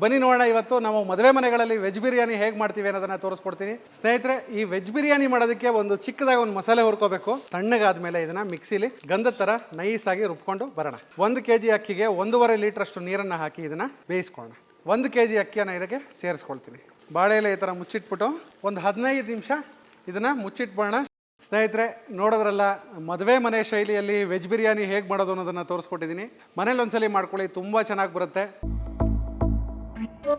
ಬನ್ನಿ ನೋಡೋಣ ಇವತ್ತು ನಾವು ಮದುವೆ ಮನೆಗಳಲ್ಲಿ ವೆಜ್ ಬಿರಿಯಾನಿ ಹೇಗೆ ಮಾಡ್ತೀವಿ ಅನ್ನೋದನ್ನ ತೋರಿಸ್ಕೊಡ್ತೀನಿ. ಸ್ನೇಹಿತರೆ, ಈ ವೆಜ್ ಬಿರಿಯಾನಿ ಮಾಡೋದಕ್ಕೆ ಒಂದು ಚಿಕ್ಕದಾಗಿ ಒಂದು ಮಸಾಲೆ ಹುರ್ಕೋಬೇಕು. ತಣ್ಣಗಾದ್ಮೇಲೆ ಇದನ್ನ ಮಿಕ್ಸಿಲಿ ಗಂಧದ ಥರ ನೈಸ್ ಆಗಿ ರುಬ್ಕೊಂಡು ಬರೋಣ. ಒಂದು ಕೆ ಜಿ ಅಕ್ಕಿಗೆ ಒಂದೂವರೆ ಲೀಟರ್ ಅಷ್ಟು ನೀರನ್ನು ಹಾಕಿ ಇದನ್ನ ಬೇಯಿಸ್ಕೊಳ್ಳೋಣ. ಒಂದು ಕೆ ಜಿ ಅಕ್ಕಿಯನ್ನು ಇದಕ್ಕೆ ಸೇರಿಸ್ಕೊಳ್ತೀನಿ. ಬಾಳೆ ಎಲೆ ಈ ಥರ ಮುಚ್ಚಿಟ್ಬಿಟ್ಟು ಒಂದು ಹದಿನೈದು ನಿಮಿಷ ಇದನ್ನು ಮುಚ್ಚಿಟ್ಬೋಣ ಸ್ನೇಹಿತರೆ, ನೋಡೋದ್ರಲ್ಲ ಮದುವೆ ಮನೆ ಶೈಲಿಯಲ್ಲಿ ವೆಜ್ ಬಿರಿಯಾನಿ ಹೇಗೆ ಮಾಡೋದು ಅನ್ನೋದನ್ನು ತೋರಿಸ್ಕೊಟ್ಟಿದ್ದೀನಿ. ಮನೇಲಿ ಒಂದ್ಸಲಿ ಮಾಡ್ಕೊಳ್ಳಿ, ತುಂಬ ಚೆನ್ನಾಗಿ ಬರುತ್ತೆ. ಸ್ನೇಹಿತರೆ,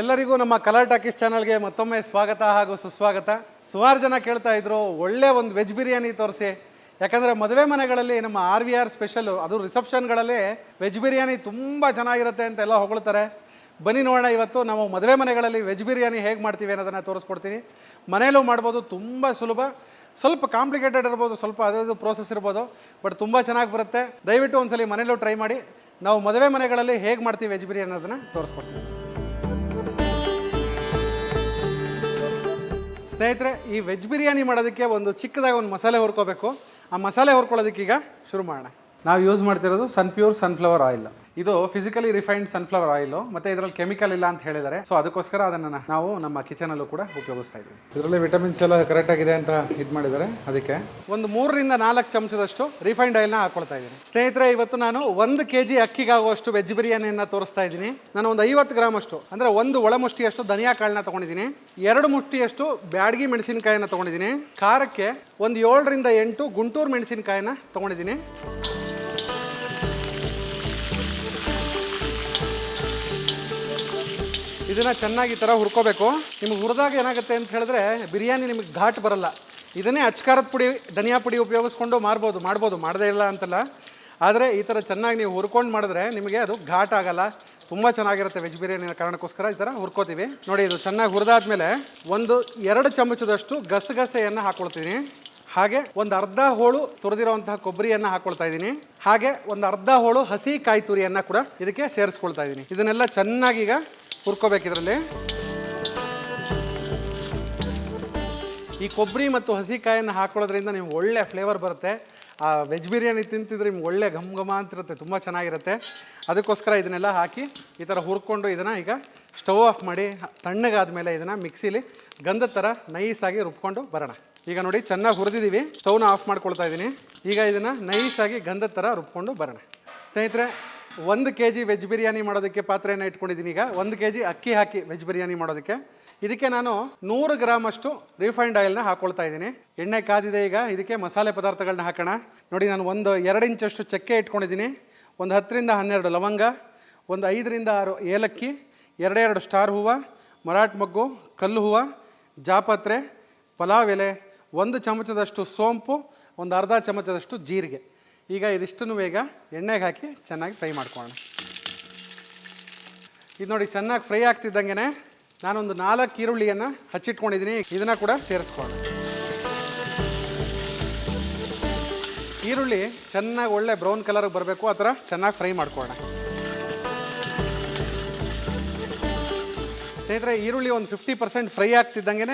ಎಲ್ಲರಿಗೂ ನಮ್ಮ ಕಲರ್ ಟಾಕೀಸ್ ಚಾನಲ್ಗೆ ಮತ್ತೊಮ್ಮೆ ಸ್ವಾಗತ ಹಾಗೂ ಸುಸ್ವಾಗತ. ಸುಮಾರು ಜನ ಕೇಳ್ತಾ ಇದ್ರು, ಒಳ್ಳೆ ಒಂದು ವೆಜ್ ಬಿರಿಯಾನಿ ತೋರಿಸಿ. ಯಾಕಂದರೆ ಮದುವೆ ಮನೆಗಳಲ್ಲಿ ನಮ್ಮ ಆರ್ ವಿ ಆರ್ ಸ್ಪೆಷಲು ಅದು ರಿಸೆಪ್ಷನ್ಗಳಲ್ಲಿ ವೆಜ್ ಬಿರಿಯಾನಿ ತುಂಬ ಚೆನ್ನಾಗಿರುತ್ತೆ ಅಂತ ಎಲ್ಲ ಹೊಗಳ್ತಾರೆ. ಬನ್ನಿ ನೋಡೋಣ ಇವತ್ತು ನಾವು ಮದುವೆ ಮನೆಗಳಲ್ಲಿ ವೆಜ್ ಬಿರಿಯಾನಿ ಹೇಗೆ ಮಾಡ್ತೀವಿ ಅನ್ನೋದನ್ನು ತೋರಿಸ್ಕೊಡ್ತೀನಿ. ಮನೆಯಲ್ಲೂ ಮಾಡ್ಬೋದು, ತುಂಬ ಸುಲಭ. ಸ್ವಲ್ಪ ಕಾಂಪ್ಲಿಕೇಟೆಡ್ ಇರ್ಬೋದು, ಸ್ವಲ್ಪ ಅದೇ ಪ್ರೋಸೆಸ್ ಇರ್ಬೋದು ಬಟ್ ತುಂಬ ಚೆನ್ನಾಗಿ ಬರುತ್ತೆ. ದಯವಿಟ್ಟು ಒಂದ್ಸಲಿ ಮನೇಲೂ ಟ್ರೈ ಮಾಡಿ. ನಾವು ಮದುವೆ ಮನೆಗಳಲ್ಲಿ ಹೇಗೆ ಮಾಡ್ತೀವಿ ವೆಜ್ ಬಿರಿಯಾನಿ ಅನ್ನೋದನ್ನು ತೋರಿಸ್ಕೊಡ್ತೀನಿ. ಸ್ನೇಹಿತರೆ, ಈ ವೆಜ್ ಬಿರಿಯಾನಿ ಮಾಡೋದಕ್ಕೆ ಒಂದು ಚಿಕ್ಕದಾಗಿ ಒಂದು ಮಸಾಲೆ ಹುರ್ಕೋಬೇಕು. ಆ ಮಸಾಲೆ ಹುರ್ಕೊಳ್ಳೋದಕ್ಕೆ ಈಗ ಶುರು ಮಾಡೋಣ. ನಾವು ಯೂಸ್ ಮಾಡ್ತಿರೋದು ಸನ್ ಪ್ಯೂರ್ ಸನ್ಫ್ಲವರ್ ಆಯಿಲ್ ಇದು ಫಿಸಿಕಲಿ ರಿಫೈನ್ಡ್ ಸನ್ಫ್ಲವರ್ ಆಯಿಲ್ ಮತ್ತೆ ಇದರಲ್ಲಿ ಕೆಮಿಕಲ್ ಇಲ್ಲ ಅಂತ ಹೇಳಿದ್ದಾರೆ. ಸೊ ಅದಕ್ಕೋಸ್ಕರ ಅದನ್ನು ನಾವು ನಮ್ಮ ಕಿಚನ್ ಅಲ್ಲೂ ಕೂಡ ಉಪಯೋಗಿಸ್ತಾ ಇದ್ದೀವಿ. ಇದರಲ್ಲಿ ವಿಟಮಿನ್ಸ್ ಎಲ್ಲ ಕರೆಕ್ಟ್ ಆಗಿದೆ ಅಂತ ಇದು ಮಾಡಿದ್ದಾರೆ ಅದಕ್ಕೆ. ಒಂದು ಮೂರರಿಂದ ನಾಲ್ಕು ಚಮಚದಷ್ಟು ರಿಫೈನ್ಡ್ ಆಯಿಲ್ನ ಹಾಕೊಳ್ತಾ ಇದ್ದೀನಿ. ಸ್ನೇಹಿತರೆ ಇವತ್ತು ನಾನು ಒಂದು ಕೆ ಜಿ ಅಕ್ಕಿಗಾಗುವಷ್ಟು ವೆಜ್ ಬಿರಿಯಾನಿಯನ್ನು ತೋರಿಸ್ತಾ ಇದ್ದೀನಿ. ನಾನು ಒಂದು ಐವತ್ತು ಗ್ರಾಮ್ ಅಷ್ಟು ಅಂದರೆ ಒಂದು ಒಳ ಮುಷ್ಟಿಯಷ್ಟು ಧನಿಯಾ ಕಾಳನ್ನ ತೊಗೊಂಡಿದ್ದೀನಿ. ಎರಡು ಮುಷ್ಟಿಯಷ್ಟು ಬ್ಯಾಡಗಿ ಮೆಣಸಿನಕಾಯಿನ ತೊಗೊಂಡಿದ್ದೀನಿ. ಖಾರಕ್ಕೆ ಒಂದು ಏಳರಿಂದ ಎಂಟು ಗುಂಟೂರು ಮೆಣಸಿನಕಾಯಿನ ತೊಗೊಂಡಿದ್ದೀನಿ. ಇದನ್ನ ಚೆನ್ನಾಗಿ ಈ ಥರ ಹುರ್ಕೋಬೇಕು. ನಿಮ್ಗೆ ಹುರಿದಾಗ ಏನಾಗುತ್ತೆ ಅಂತ ಹೇಳಿದ್ರೆ ಬಿರಿಯಾನಿ ನಿಮಗೆ ಘಾಟ್ ಬರಲ್ಲ. ಇದನ್ನೇ ಅಚ್ಕಾರದ ಪುಡಿ, ಧನಿಯಾ ಪುಡಿ ಉಪಯೋಗಿಸ್ಕೊಂಡು ಮಾರ್ಬೋದು, ಮಾಡ್ಬೋದು, ಮಾಡದೇ ಇಲ್ಲ ಅಂತಲ್ಲ. ಆದರೆ ಈ ಥರ ಚೆನ್ನಾಗಿ ನೀವು ಹುರ್ಕೊಂಡು ಮಾಡಿದ್ರೆ ನಿಮಗೆ ಅದು ಘಾಟ್ ಆಗಲ್ಲ. ತುಂಬ ಚೆನ್ನಾಗಿರುತ್ತೆ ವೆಜ್ ಬಿರಿಯಾನಿನ ಕಾರಣಕ್ಕೋಸ್ಕರ ಈ ಥರ ಹುರ್ಕೋತೀವಿ. ನೋಡಿ, ಇದು ಚೆನ್ನಾಗಿ ಹುರಿದಾದ್ಮೇಲೆ ಒಂದು ಎರಡು ಚಮಚದಷ್ಟು ಗಸಗಸೆಯನ್ನು ಹಾಕ್ಕೊಳ್ತೀನಿ ಹಾಗೆ ಒಂದು ಅರ್ಧ ಹೋಳು ತುರಿದಿರುವಂತಹ ಕೊಬ್ಬರಿಯನ್ನು ಹಾಕೊಳ್ತಾ ಇದ್ದೀನಿ. ಹಾಗೆ ಒಂದು ಅರ್ಧ ಹೋಳು ಹಸಿ ಕಾಯಿ ತುರಿಯನ್ನು ಕೂಡ ಇದಕ್ಕೆ ಸೇರಿಸ್ಕೊಳ್ತಾ ಇದ್ದೀನಿ. ಇದನ್ನೆಲ್ಲ ಚೆನ್ನಾಗಿ ಈಗ ಹುರ್ಕೋಬೇಕು ಇದರಲ್ಲಿ ಈ ಕೊಬ್ಬರಿ ಮತ್ತು ಹಸಿ ಕಾಯನ್ನು ಹಾಕೊಳ್ಳೋದ್ರಿಂದ ನಿಮ್ಗೆ ಒಳ್ಳೆ ಫ್ಲೇವರ್ ಬರುತ್ತೆ. ಆ ವೆಜ್ ಬಿರಿಯಾನಿ ತಿಂತಿದ್ರೆ ನಿಮ್ಗೆ ಒಳ್ಳೆ ಘಮ್ ಘಮ ಅಂತಿರುತ್ತೆ ತುಂಬ ಚೆನ್ನಾಗಿರುತ್ತೆ. ಅದಕ್ಕೋಸ್ಕರ ಇದನ್ನೆಲ್ಲ ಹಾಕಿ ಈ ಥರ ಹುರ್ಕೊಂಡು ಇದನ್ನು ಈಗ ಸ್ಟವ್ ಆಫ್ ಮಾಡಿ ತಣ್ಣಗಾದ ಮೇಲೆ ಇದನ್ನು ಮಿಕ್ಸಿಲಿ ಗಂಧದ ಥರ ನೈಸಾಗಿ ರುಬ್ಕೊಂಡು ಬರೋಣ. ಈಗ ನೋಡಿ, ಚೆನ್ನಾಗಿ ಹುರಿದಿದ್ದೀವಿ ಸ್ಟವ್ನ ಆಫ್ ಮಾಡ್ಕೊಳ್ತಾ ಇದ್ದೀನಿ. ಈಗ ಇದನ್ನು ನೈಸಾಗಿ ಗಂಧದ ಥರ ರುಬ್ಕೊಂಡು ಬರೋಣ. ಸ್ನೇಹಿತರೆ ಒಂದು ಕೆ ಜಿ ವೆಜ್ ಬಿರಿಯಾನಿ ಮಾಡೋದಕ್ಕೆ ಪಾತ್ರೆಯನ್ನು ಇಟ್ಕೊಂಡಿದ್ದೀನಿ ಈಗ. ಒಂದು ಕೆ ಜಿ ಅಕ್ಕಿ ಹಾಕಿ ವೆಜ್ ಬಿರಿಯಾನಿ ಮಾಡೋದಕ್ಕೆ. ಇದಕ್ಕೆ ನಾನು ನೂರು ಗ್ರಾಮ್ ಅಷ್ಟು ರಿಫೈನ್ಡ್ ಆಯಿಲ್ನ ಹಾಕೊಳ್ತಾ ಇದ್ದೀನಿ. ಎಣ್ಣೆ ಕಾದಿದೆ ಈಗ. ಇದಕ್ಕೆ ಮಸಾಲೆ ಪದಾರ್ಥಗಳನ್ನ ಹಾಕೋಣ. ನೋಡಿ, ನಾನು ಒಂದು ಎರಡು ಇಂಚಷ್ಟು ಚಕ್ಕೆ ಇಟ್ಕೊಂಡಿದ್ದೀನಿ. ಒಂದು ಹತ್ತರಿಂದ ಹನ್ನೆರಡು ಲವಂಗ, ಒಂದು ಐದರಿಂದ ಆರು ಏಲಕ್ಕಿ, ಎರಡೆರಡು ಸ್ಟಾರ್ ಹೂವು ಮರಾಟ್ ಮಗ್ಗು, ಕಲ್ಲು ಹೂವು, ಜಾಪತ್ರೆ, ಪಲಾವ್ ಎಲೆ, ಒಂದು ಚಮಚದಷ್ಟು ಸೋಂಪು, ಒಂದು ಅರ್ಧ ಚಮಚದಷ್ಟು ಜೀರಿಗೆ. ಈಗ ಇದಿಷ್ಟನ್ನು ಬೇಗ ಎಣ್ಣೆಗೆ ಹಾಕಿ ಚೆನ್ನಾಗಿ ಫ್ರೈ ಮಾಡ್ಕೊಳ್ಳೋಣ. ಇದು ನೋಡಿ ಚೆನ್ನಾಗಿ ಫ್ರೈ ಆಗ್ತಿದ್ದಂಗೆ ನಾನೊಂದು ನಾಲ್ಕು ಈರುಳ್ಳಿಯನ್ನು ಹಚ್ಚಿಟ್ಕೊಂಡಿದ್ದೀನಿ. ಇದನ್ನು ಕೂಡ ಸೇರಿಸ್ಕೊಳ್ಳೋಣ. ಈರುಳ್ಳಿ ಚೆನ್ನಾಗಿ ಒಳ್ಳೆ ಬ್ರೌನ್ ಕಲರ್ಗೆ ಬರಬೇಕು, ಆ ಥರ ಚೆನ್ನಾಗಿ ಫ್ರೈ ಮಾಡ್ಕೊಳ್ಳೋಣ. ಸ್ನೇಹಿತರೆ, ಈರುಳ್ಳಿ ಒಂದು ಫಿಫ್ಟಿ ಪರ್ಸೆಂಟ್ ಫ್ರೈ ಆಗ್ತಿದ್ದಂಗೆ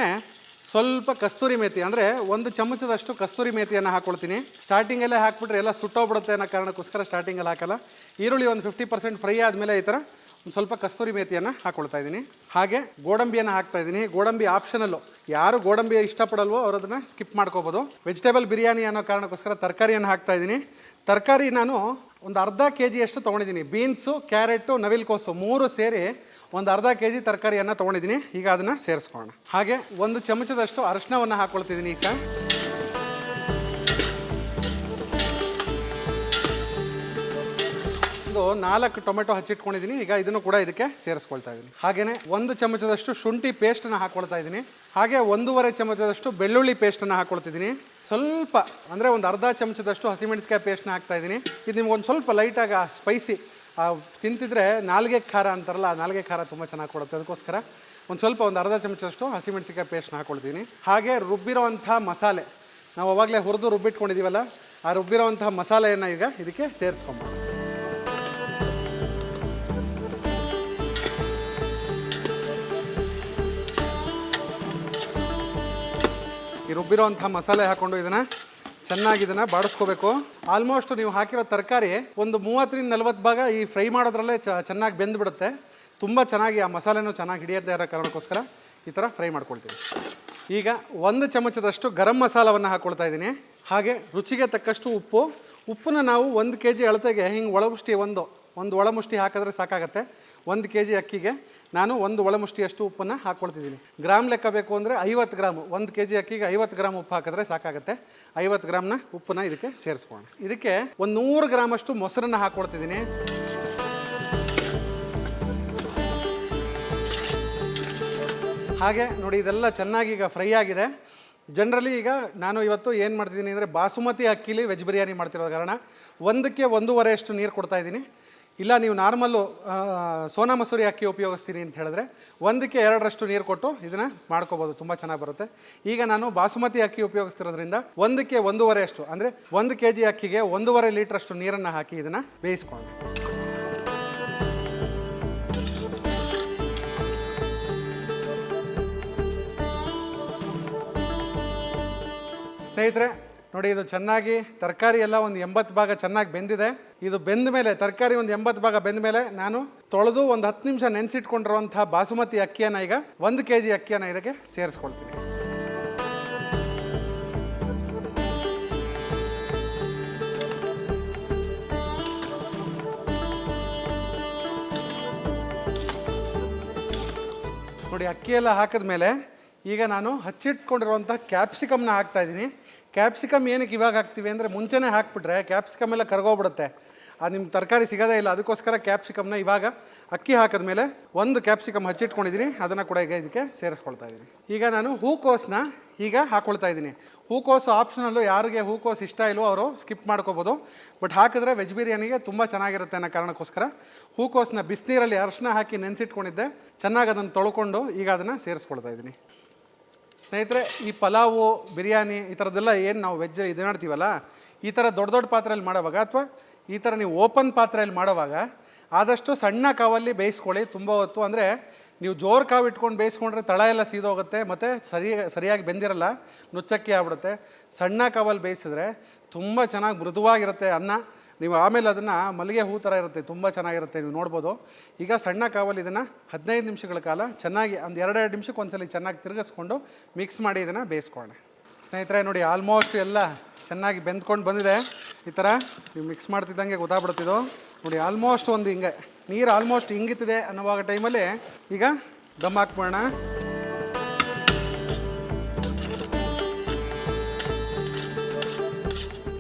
ಸ್ವಲ್ಪ ಕಸ್ತೂರಿ ಮೇತಿ, ಅಂದರೆ ಒಂದು ಚಮಚದಷ್ಟು ಕಸ್ತೂರಿ ಮೇತಿಯನ್ನು ಹಾಕ್ಕೊಳ್ತೀನಿ ಸ್ಟಾರ್ಟಿಂಗಲ್ಲೇ ಹಾಕ್ಬಿಟ್ರೆ ಎಲ್ಲ ಸುಟ್ಟೋಗ್ಬಿಡುತ್ತೆ ಅನ್ನೋ ಕಾರಣಕ್ಕೋಸ್ಕರ ಸ್ಟಾರ್ಟಿಂಗಲ್ಲಿ ಹಾಕಲ್ಲ. ಈರುಳ್ಳಿ ಒಂದು ಫಿಫ್ಟಿ ಪರ್ಸೆಂಟ್ ಫ್ರೈ ಆದಮೇಲೆ ಈ ಥರ ಒಂದು ಸ್ವಲ್ಪ ಕಸ್ತೂರಿ ಮೇತಿಯನ್ನು ಹಾಕ್ಕೊಳ್ತಾ ಇದ್ದೀನಿ. ಹಾಗೆ ಗೋಡಂಬಿಯನ್ನು ಹಾಕ್ತಾ ಇದ್ದೀನಿ. ಗೋಡಂಬಿ ಆಪ್ಷನಲ್ಲು ಯಾರು ಗೋಡಂಬಿ ಇಷ್ಟಪಡಲ್ವೋ ಅವರು ಅದನ್ನು ಸ್ಕಿಪ್ ಮಾಡ್ಕೋಬೋದು. ವೆಜಿಟೇಬಲ್ ಬಿರಿಯಾನಿ ಅನ್ನೋ ಕಾರಣಕ್ಕೋಸ್ಕರ ತರಕಾರಿಯನ್ನು ಹಾಕ್ತಾ ಇದ್ದೀನಿ. ತರಕಾರಿ ನಾನು ಒಂದು ಅರ್ಧ ಕೆ ಜಿಯಷ್ಟು ತೊಗೊಂಡಿದ್ದೀನಿ. ಬೀನ್ಸು ಕ್ಯಾರೆಟು ನವಿಲ್ಕೋಸು ಮೂರು ಸೇರಿ ಒಂದು ಅರ್ಧ ಕೆ ಜಿ ತರಕಾರಿಯನ್ನು ತೊಗೊಂಡಿದ್ದೀನಿ. ಈಗ ಅದನ್ನು ಸೇರಿಸ್ಕೊಳ್ಳೋಣ. ಹಾಗೆ ಒಂದು ಚಮಚದಷ್ಟು ಅರಿಶಿನವನ್ನು ಹಾಕ್ಕೊಳ್ತಿದ್ದೀನಿ ಈಗ. ಒಂದು ನಾಲ್ಕು ಟೊಮೆಟೊ ಹಚ್ಚಿಟ್ಕೊಂಡಿದ್ದೀನಿ. ಈಗ ಇದನ್ನು ಕೂಡ ಇದಕ್ಕೆ ಸೇರಿಸ್ಕೊಳ್ತಾ ಇದ್ದೀನಿ. ಹಾಗೆಯೇ ಒಂದು ಚಮಚದಷ್ಟು ಶುಂಠಿ ಪೇಸ್ಟನ್ನು ಹಾಕ್ಕೊಳ್ತಾ ಇದ್ದೀನಿ. ಹಾಗೆ ಒಂದೂವರೆ ಚಮಚದಷ್ಟು ಬೆಳ್ಳುಳ್ಳಿ ಪೇಸ್ಟನ್ನು ಹಾಕ್ಕೊಳ್ತಿದ್ದೀನಿ ಸ್ವಲ್ಪ, ಅಂದರೆ ಒಂದು ಅರ್ಧ ಚಮಚದಷ್ಟು ಹಸಿಮೆಣಸಿಕಾಯಿ ಪೇಸ್ಟ್ನ ಹಾಕ್ತಾ ಇದ್ದೀನಿ. ಇದು ನಿಮ್ಗೆ ಒಂದು ಸ್ವಲ್ಪ ಲೈಟಾಗಿ ಸ್ಪೈಸಿ ತಿಂತಿದ್ರೆ ನಾಲ್ಗೆ ಖಾರ ಅಂತಾರಲ್ಲ, ಆ ನಾಲ್ಗೆ ಖಾರ ತುಂಬ ಚೆನ್ನಾಗಿ ಕೊಡುತ್ತೆ. ಅದಕ್ಕೋಸ್ಕರ ಒಂದು ಸ್ವಲ್ಪ ಒಂದು ಅರ್ಧ ಚಮಚದಷ್ಟು ಹಸಿಮೆಣಸಿಕಾಯಿ ಪೇಸ್ಟ್ನ ಹಾಕೊಳ್ತೀನಿ. ಹಾಗೆ ರುಬ್ಬಿರೋವಂಥ ಮಸಾಲೆ, ನಾವು ಅವಾಗಲೇ ಹುರಿದು ರುಬ್ಬಿಟ್ಕೊಂಡಿದ್ದೀವಲ್ಲ ಆ ರುಬ್ಬಿರೋವಂಥ ಮಸಾಲೆಯನ್ನು ಈಗ ಇದಕ್ಕೆ ಸೇರಿಸ್ಕೊಂಬೋದು ಈ ರುಬ್ಬಿರೋಂಥ ಮಸಾಲೆ ಹಾಕ್ಕೊಂಡು ಇದನ್ನು ಚೆನ್ನಾಗಿ ಇದನ್ನು ಬಾಡಿಸ್ಕೋಬೇಕು. ಆಲ್ಮೋಸ್ಟ್ ನೀವು ಹಾಕಿರೋ ತರಕಾರಿ ಒಂದು ಮೂವತ್ತರಿಂದ ನಲ್ವತ್ತು ಭಾಗ ಈ ಫ್ರೈ ಮಾಡೋದ್ರಲ್ಲೇ ಚೆನ್ನಾಗಿ ಬೆಂದ್ಬಿಡುತ್ತೆ. ತುಂಬ ಚೆನ್ನಾಗಿ ಆ ಮಸಾಲೆನೂ ಚೆನ್ನಾಗಿ ಹಿಡಿಯದೇ ಇರೋ ಕಾರಣಕ್ಕೋಸ್ಕರ ಈ ಥರ ಫ್ರೈ ಮಾಡ್ಕೊಳ್ತೀವಿ. ಈಗ ಒಂದು ಚಮಚದಷ್ಟು ಗರಂ ಮಸಾಲವನ್ನು ಹಾಕ್ಕೊಳ್ತಾ ಇದ್ದೀನಿ. ಹಾಗೆ ರುಚಿಗೆ ತಕ್ಕಷ್ಟು ಉಪ್ಪು. ಉಪ್ಪನ್ನ ನಾವು ಒಂದು ಕೆ ಜಿ ಅಳತೆಗೆ ಹಿಂಗೆ ಒಳಗುಷ್ಟಿ ಒಂದು ಒಂದು ಒಳಮುಷ್ಟಿ ಹಾಕಿದ್ರೆ ಸಾಕಾಗತ್ತೆ. ಒಂದು ಕೆ ಜಿ ಅಕ್ಕಿಗೆ ನಾನು ಒಂದು ಒಳಮುಷ್ಟಿಯಷ್ಟು ಉಪ್ಪನ್ನು ಹಾಕ್ಕೊಳ್ತಿದ್ದೀನಿ. ಗ್ರಾಮ್ ಲೆಕ್ಕ ಬೇಕು ಅಂದರೆ ಐವತ್ತು ಗ್ರಾಮು, ಒಂದು ಕೆ ಜಿ ಅಕ್ಕಿಗೆ ಐವತ್ತು ಗ್ರಾಮ್ ಉಪ್ಪು ಹಾಕಿದ್ರೆ ಸಾಕಾಗುತ್ತೆ. ಐವತ್ತು ಗ್ರಾಮ್ನ ಉಪ್ಪನ್ನ ಇದಕ್ಕೆ ಸೇರಿಸ್ಕೊಳ್ಳೋಣ. ಇದಕ್ಕೆ ಒಂದು ನೂರು ಗ್ರಾಮಷ್ಟು ಮೊಸರನ್ನ ಹಾಕ್ಕೊಳ್ತಿದ್ದೀನಿ. ಹಾಗೆ ನೋಡಿ, ಇದೆಲ್ಲ ಚೆನ್ನಾಗಿ ಈಗ ಫ್ರೈ ಆಗಿದೆ. ಜನರಲಿ ಈಗ ನಾನು ಇವತ್ತು ಏನು ಮಾಡ್ತಿದ್ದೀನಿ ಅಂದರೆ ಬಾಸುಮತಿ ಅಕ್ಕಿಲಿ ವೆಜ್ ಬಿರಿಯಾನಿ ಮಾಡ್ತಿರೋ ಕಾರಣ, ಒಂದಕ್ಕೆ ಒಂದೂವರೆ ಅಷ್ಟು ನೀರು ಕೊಡ್ತಾ ಇದ್ದೀನಿ. ಇಲ್ಲ, ನೀವು ನಾರ್ಮಲ್ಲು ಸೋನಾ ಮಸೂರಿ ಅಕ್ಕಿ ಉಪಯೋಗಿಸ್ತೀನಿ ಅಂತ ಹೇಳಿದ್ರೆ ಒಂದಕ್ಕೆ ಎರಡರಷ್ಟು ನೀರು ಕೊಟ್ಟು ಇದನ್ನು ಮಾಡ್ಕೋಬೋದು. ತುಂಬ ಚೆನ್ನಾಗಿ ಬರುತ್ತೆ. ಈಗ ನಾನು ಬಾಸುಮತಿ ಅಕ್ಕಿ ಉಪಯೋಗಿಸ್ತಿರೋದ್ರಿಂದ ಒಂದಕ್ಕೆ ಒಂದೂವರೆ ಅಷ್ಟು, ಅಂದರೆ ಒಂದು ಕೆ ಜಿ ಅಕ್ಕಿಗೆ ಒಂದೂವರೆ ಲೀಟ್ರಷ್ಟು ನೀರನ್ನು ಹಾಕಿ ಇದನ್ನು ಬೇಯಿಸ್ಕೊಂಡು ಸ್ನೇಹಿತರೆ ನೋಡಿ, ಇದು ಚೆನ್ನಾಗಿ ತರಕಾರಿ ಎಲ್ಲ ಒಂದು ಎಂಬತ್ತು ಭಾಗ ಚೆನ್ನಾಗಿ ಬೆಂದಿದೆ. ಇದು ಬೆಂದ ಮೇಲೆ, ತರಕಾರಿ ಒಂದು ಎಂಬತ್ತು ಭಾಗ ಬೆಂದ ಮೇಲೆ ನಾನು ತೊಳೆದು ಒಂದು ಹತ್ತು ನಿಮಿಷ ನೆನೆಸಿಟ್ಕೊಂಡಿರುವಂತಹ ಬಾಸುಮತಿ ಅಕ್ಕಿಯನ್ನು ಈಗ ಒಂದು ಕೆ ಜಿ ಅಕ್ಕಿಯನ್ನು ಇದಕ್ಕೆ ಸೇರಿಸ್ಕೊಳ್ತೀನಿ. ನೋಡಿ ಅಕ್ಕಿ ಹಾಕಿದ ಮೇಲೆ ಈಗ ನಾನು ಹಚ್ಚಿಟ್ಕೊಂಡಿರುವಂಥ ಕ್ಯಾಪ್ಸಿಕಮ್ನ ಹಾಕ್ತಾ ಇದ್ದೀನಿ. ಕ್ಯಾಪ್ಸಿಕಮ್ ಏನಕ್ಕೆ ಇವಾಗ ಹಾಕ್ತೀವಿ ಅಂದರೆ ಮುಂಚೆನೇ ಹಾಕ್ಬಿಟ್ರೆ ಕ್ಯಾಪ್ಸಿಕಮ್ ಎಲ್ಲ ಕರ್ಗೋಗ್ಬಿಡುತ್ತೆ. ಅದು ನಿಮ್ಮ ತರಕಾರಿ ಸಿಗೋದೇ ಇಲ್ಲ. ಅದಕ್ಕೋಸ್ಕರ ಕ್ಯಾಪ್ಸಿಕಮ್ನ ಇವಾಗ ಅಕ್ಕಿ ಹಾಕಿದ ಮೇಲೆ ಒಂದು ಕ್ಯಾಪ್ಸಿಕಮ್ ಹಚ್ಚಿಟ್ಕೊಂಡಿದ್ದೀನಿ ಅದನ್ನು ಕೂಡ ಈಗ ಇದಕ್ಕೆ ಸೇರಿಸ್ಕೊಳ್ತಾ ಇದ್ದೀನಿ ಈಗ ನಾನು ಹೂಕೋಸನ್ನ ಈಗ ಹಾಕ್ಕೊಳ್ತಾ ಇದ್ದೀನಿ ಹೂಕೋಸು ಆಪ್ಷನಲ್ಲು ಯಾರಿಗೆ ಹೂಕೋಸು ಇಷ್ಟ ಇಲ್ಲವೋ ಅವರು ಸ್ಕಿಪ್ ಮಾಡ್ಕೋಬೋದು. ಬಟ್ ಹಾಕಿದ್ರೆ ವೆಜ್ ಬಿರಿಯಾನಿಗೆ ತುಂಬ ಚೆನ್ನಾಗಿರುತ್ತೆ ಅನ್ನೋ ಕಾರಣಕ್ಕೋಸ್ಕರ ಹೂಕೋಸನ್ನ ಬಿಸಿನೀರಲ್ಲಿ ಅರಶಿನ ಹಾಕಿ ನೆನೆಸಿಟ್ಕೊಂಡಿದ್ದೆ. ಚೆನ್ನಾಗಿ ಅದನ್ನು ತೊಳ್ಕೊಂಡು ಈಗ ಅದನ್ನು ಸೇರಿಸ್ಕೊಳ್ತಾ ಇದ್ದೀನಿ ಸ್ನೇಹಿತರೆ, ಈ ಪಲಾವು, ಬಿರಿಯಾನಿ ಈ ಥರದ್ದೆಲ್ಲ ಏನು ನಾವು ವೆಜ್ ಇದು ಮಾಡ್ತೀವಲ್ಲ, ಈ ಥರ ದೊಡ್ಡ ದೊಡ್ಡ ಪಾತ್ರೆಯಲ್ಲಿ ಮಾಡೋವಾಗ ಅಥವಾ ಈ ಥರ ನೀವು ಓಪನ್ ಪಾತ್ರೆಯಲ್ಲಿ ಮಾಡೋವಾಗ ಆದಷ್ಟು ಸಣ್ಣ ಕಾವಲ್ಲಿ ಬೇಯಿಸ್ಕೊಳ್ಳಿ ತುಂಬ ಹೊತ್ತು. ಅಂದರೆ ನೀವು ಜೋರು ಕಾವು ಇಟ್ಕೊಂಡು ಬೇಯಿಸ್ಕೊಂಡ್ರೆ ತಳ ಎಲ್ಲ ಸೀದೋಗುತ್ತೆ, ಮತ್ತು ಸರಿ, ಸರಿಯಾಗಿ ಬೆಂದಿರಲ್ಲ, ನುಚ್ಚಕ್ಕಿ ಆಗ್ಬಿಡುತ್ತೆ. ಸಣ್ಣ ಕಾವಲ್ಲಿ ಬೇಯಿಸಿದ್ರೆ ತುಂಬ ಚೆನ್ನಾಗಿ ಮೃದುವಾಗಿರುತ್ತೆ ಅನ್ನ. ನೀವು ಆಮೇಲೆ ಅದನ್ನು ಮಲ್ಲಿಗೆ ಹೂ ಥರ ಇರುತ್ತೆ, ತುಂಬ ಚೆನ್ನಾಗಿರುತ್ತೆ ನೀವು ನೋಡ್ಬೋದು. ಈಗ ಸಣ್ಣ ಕಾವಲ್ಲಿ ಇದನ್ನು ಹದಿನೈದು ನಿಮಿಷಗಳ ಕಾಲ ಚೆನ್ನಾಗಿ ಒಂದು ಎರಡೆರಡು ನಿಮಿಷಕ್ಕೆ ಒಂದ್ಸಲಿ ಚೆನ್ನಾಗಿ ತಿರುಗಿಸ್ಕೊಂಡು ಮಿಕ್ಸ್ ಮಾಡಿ ಇದನ್ನು ಬೇಯಿಸ್ಕೊಳ್ಳೋಣ. ಸ್ನೇಹಿತರೆ, ನೋಡಿ ಆಲ್ಮೋಸ್ಟ್ ಎಲ್ಲ ಚೆನ್ನಾಗಿ ಬೆಂದ್ಕೊಂಡು ಬಂದಿದೆ. ಈ ಥರ ನೀವು ಮಿಕ್ಸ್ ಮಾಡ್ತಿದ್ದಂಗೆ ಗೊತ್ತಾಗ್ಬಿಡ್ತಿದ್ದು ನೋಡಿ ಆಲ್ಮೋಸ್ಟ್ ಒಂದು ಹಿಂಗೆ, ನೀರು ಆಲ್ಮೋಸ್ಟ್ ಹಿಂಗಿತ್ತಿದೆ ಅನ್ನುವಾಗ ಟೈಮಲ್ಲಿ ಈಗ ದಮ್ ಹಾಕ್ಬೋಣ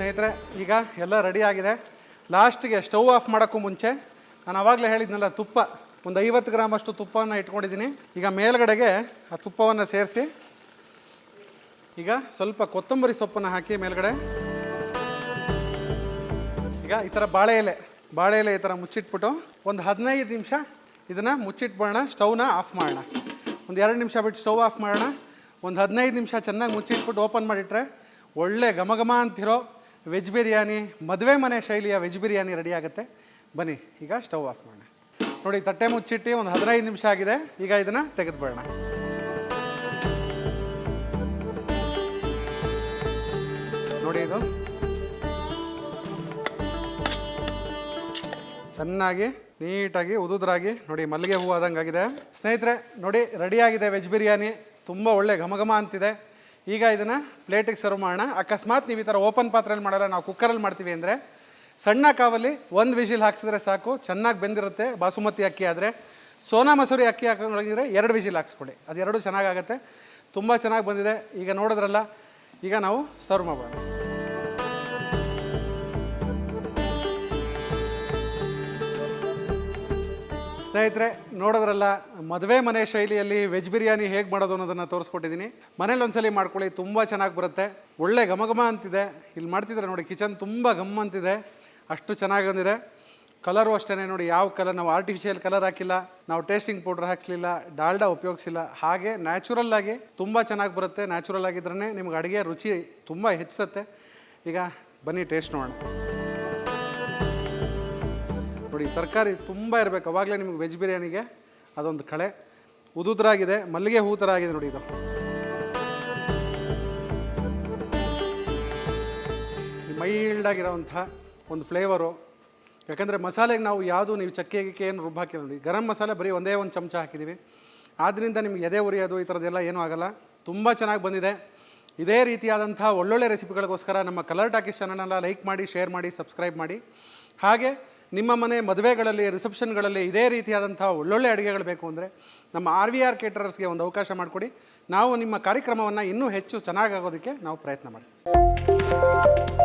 ಸ್ನೇಹಿತರೆ, ಈಗ ಎಲ್ಲ ರೆಡಿ ಆಗಿದೆ. ಲಾಸ್ಟಿಗೆ ಸ್ಟವ್ ಆಫ್ ಮಾಡೋಕ್ಕೂ ಮುಂಚೆ, ನಾನು ಆವಾಗಲೇ ಹೇಳಿದ್ನಲ್ಲ, ತುಪ್ಪ, ಒಂದು ಐವತ್ತು ಗ್ರಾಮಷ್ಟು ತುಪ್ಪವನ್ನು ಇಟ್ಕೊಂಡಿದ್ದೀನಿ. ಈಗ ಮೇಲ್ಗಡೆಗೆ ಆ ತುಪ್ಪವನ್ನು ಸೇರಿಸಿ, ಈಗ ಸ್ವಲ್ಪ ಕೊತ್ತಂಬರಿ ಸೊಪ್ಪನ್ನು ಹಾಕಿ ಮೇಲ್ಗಡೆ. ಈಗ ಈ ಥರ ಬಾಳೆ ಎಲೆ ಬಾಳೆ ಎಲೆ ಈ ಥರ ಮುಚ್ಚಿಟ್ಬಿಟ್ಟು ಒಂದು ಹದಿನೈದು ನಿಮಿಷ ಇದನ್ನು ಮುಚ್ಚಿಟ್ಬಿಡೋಣ ಸ್ಟವ್ನ ಆಫ್ ಮಾಡೋಣ. ಒಂದು ಎರಡು ನಿಮಿಷ ಬಿಟ್ಟು ಸ್ಟವ್ ಆಫ್ ಮಾಡೋಣ. ಒಂದು ಹದಿನೈದು ನಿಮಿಷ ಚೆನ್ನಾಗಿ ಮುಚ್ಚಿಟ್ಬಿಟ್ಟು ಓಪನ್ ಮಾಡಿಟ್ರೆ ಒಳ್ಳೆ ಘಮ ಘಮ ಅಂತಿರೋ ವೆಜ್ ಬಿರಿಯಾನಿ, ಮದುವೆ ಮನೆ ಶೈಲಿಯ ವೆಜ್ ಬಿರಿಯಾನಿ ರೆಡಿ ಆಗುತ್ತೆ. ಬನ್ನಿ, ಈಗ ಸ್ಟವ್ ಆಫ್ ಮಾಡೋಣ. ನೋಡಿ, ತಟ್ಟೆ ಮುಚ್ಚಿಟ್ಟು ಒಂದು ಹದಿನೈದು ನಿಮಿಷ ಆಗಿದೆ. ಈಗ ಇದನ್ನು ತೆಗೆದುಬಿಡೋಣ. ನೋಡಿ ಇದು. ಚೆನ್ನಾಗಿ, ನೀಟಾಗಿ, ಉದುದ್ರಾಗಿ, ನೋಡಿ, ಮಲ್ಲಿಗೆ ಹೂವು ಆದಂಗಾಗಿದೆ. ಸ್ನೇಹಿತರೆ, ನೋಡಿ ರೆಡಿಯಾಗಿದೆ ವೆಜ್ ಬಿರಿಯಾನಿ. ತುಂಬ ಒಳ್ಳೆ ಘಮ ಘಮ ಅಂತಿದೆ. ಈಗ ಇದನ್ನು ಪ್ಲೇಟಿಗೆ ಸರ್ವ್ ಮಾಡೋಣ. ಅಕಸ್ಮಾತ್ ನೀವು ಈ ಥರ ಓಪನ್ ಪಾತ್ರೆಯಲ್ಲಿ ಮಾಡಲ್ಲ, ನಾವು ಕುಕ್ಕರಲ್ಲಿ ಮಾಡ್ತೀವಿ ಅಂದರೆ ಸಣ್ಣ ಕಾವಲ್ಲಿ ಒಂದು ವಿಷಿಲ್ ಹಾಕ್ಸಿದ್ರೆ ಸಾಕು, ಚೆನ್ನಾಗಿ ಬೆಂದಿರುತ್ತೆ, ಬಾಸುಮತಿ ಅಕ್ಕಿ ಆದರೆ. ಸೋನಾ ಮಸೂರಿ ಅಕ್ಕಿ ಹಾಕೊಂಡ್ರೆ ಎರಡು ವಿಷಿಲ್ ಹಾಕ್ಸ್ಕೊಡಿ ಅದೆರಡು ಚೆನ್ನಾಗಾಗತ್ತೆ ತುಂಬ ಚೆನ್ನಾಗಿ ಬಂದಿದೆ. ಈಗ ನೋಡಿದ್ರಲ್ಲ, ಈಗ ನಾವು ಸರ್ವ್ ಮಾಡೋಣ ಸ್ನೇಹಿತರೆ, ನೋಡೋದ್ರಲ್ಲ, ಮದುವೆ ಮನೆ ಶೈಲಿಯಲ್ಲಿ ವೆಜ್ ಬಿರಿಯಾನಿ ಹೇಗೆ ಮಾಡೋದು ಅನ್ನೋದನ್ನು ತೋರಿಸ್ಕೊಟ್ಟಿದ್ದೀನಿ ಮನೇಲಿ ಒಂದ್ಸಲಿ ಮಾಡ್ಕೊಳ್ಳಿ, ತುಂಬ ಚೆನ್ನಾಗಿ ಬರುತ್ತೆ. ಒಳ್ಳೆ ಘಮ ಘಮ ಅಂತಿದೆ. ಇಲ್ಲಿ ಮಾಡ್ತಿದ್ರೆ ನೋಡಿ, ಕಿಚನ್ ತುಂಬ ಘಮ್ ಅಂತಿದೆ. ಅಷ್ಟು ಚೆನ್ನಾಗಿ ಬಂದಿದೆ. ಕಲರು ಅಷ್ಟೇ ನೋಡಿ, ಯಾವ ಕಲರ್ ನಾವು ಆರ್ಟಿಫಿಷಿಯಲ್ ಕಲರ್ ಹಾಕಿಲ್ಲ, ನಾವು ಟೇಸ್ಟಿಂಗ್ ಪೌಡ್ರ್ ಹಾಕ್ಸಲಿಲ್ಲ, ಡಾಲ್ಡಾ ಉಪಯೋಗಿಸಿಲ್ಲ. ಹಾಗೆ ನ್ಯಾಚುರಲ್ ಆಗಿ ತುಂಬ ಚೆನ್ನಾಗಿ ಬರುತ್ತೆ. ನ್ಯಾಚುರಲ್ ಆಗಿದ್ರೇ ನಿಮ್ಗೆ ಅಡುಗೆ ರುಚಿ ತುಂಬ ಹೆಚ್ಚಿಸುತ್ತೆ. ಈಗ ಬನ್ನಿ ಟೇಸ್ಟ್ ನೋಡೋಣ. ನೋಡಿ, ತರಕಾರಿ ತುಂಬ ಇರಬೇಕು. ಅವಾಗಲೇ ನಿಮಗೆ ವೆಜ್ ಬಿರಿಯಾನಿಗೆ ಅದೊಂದು ಕಳೆ. ಉದುದ್ರಾಗಿದೆ, ಮಲ್ಲಿಗೆ ಹೂ ಥರ ಆಗಿದೆ ನೋಡಿ ಇದು. ಮೈಲ್ಡಾಗಿರೋವಂಥ ಒಂದು ಫ್ಲೇವರು ಯಾಕಂದರೆ ಮಸಾಲೆಗೆ ನಾವು ಯಾವುದು, ನೀವು ಚಕ್ಕೆ, ಗಿಕ್ಕೆ ಏನು ರುಬ್ಬ ಹಾಕಿಲ್ಲ ನೋಡಿ. ಗರಂ ಮಸಾಲೆ ಬರೀ ಒಂದೇ ಒಂದು ಚಮಚ ಹಾಕಿದ್ದೀವಿ ಆದ್ದರಿಂದ ನಿಮ್ಗೆ ಎದೆ ಉರಿಯೋದು ಈ ಥರದ್ದೆಲ್ಲ ಏನೂ ಆಗಲ್ಲ. ತುಂಬ ಚೆನ್ನಾಗಿ ಬಂದಿದೆ. ಇದೇ ರೀತಿಯಾದಂಥ ಒಳ್ಳೊಳ್ಳೆ ರೆಸಿಪಿಗಳಿಗೋಸ್ಕರ ನಮ್ಮ ಕಲರ್ ಟಾಕೀಸ್ ಚಾನಲನ್ನು ಲೈಕ್ ಮಾಡಿ ಶೇರ್ ಮಾಡಿ ಸಬ್ಸ್ಕ್ರೈಬ್ ಮಾಡಿ. ಹಾಗೆ ನಿಮ್ಮ ಮನೆ ಮದುವೆಗಳಲ್ಲಿ, ರಿಸೆಪ್ಷನ್ಗಳಲ್ಲಿ ಇದೇ ರೀತಿಯಾದಂಥ ಒಳ್ಳೊಳ್ಳೆ ಅಡುಗೆಗಳು ಬೇಕು ಅಂದರೆ ನಮ್ಮ ಆರ್ ವಿ ಆರ್ ಕೇಟರರ್ಸ್ಗೆ ಒಂದು ಅವಕಾಶ ಮಾಡಿಕೊಡಿ. ನಾವು ನಿಮ್ಮ ಕಾರ್ಯಕ್ರಮವನ್ನು ಇನ್ನೂ ಹೆಚ್ಚು ಚೆನ್ನಾಗಾಗೋದಕ್ಕೆ ನಾವು ಪ್ರಯತ್ನ ಮಾಡ್ತೀವಿ.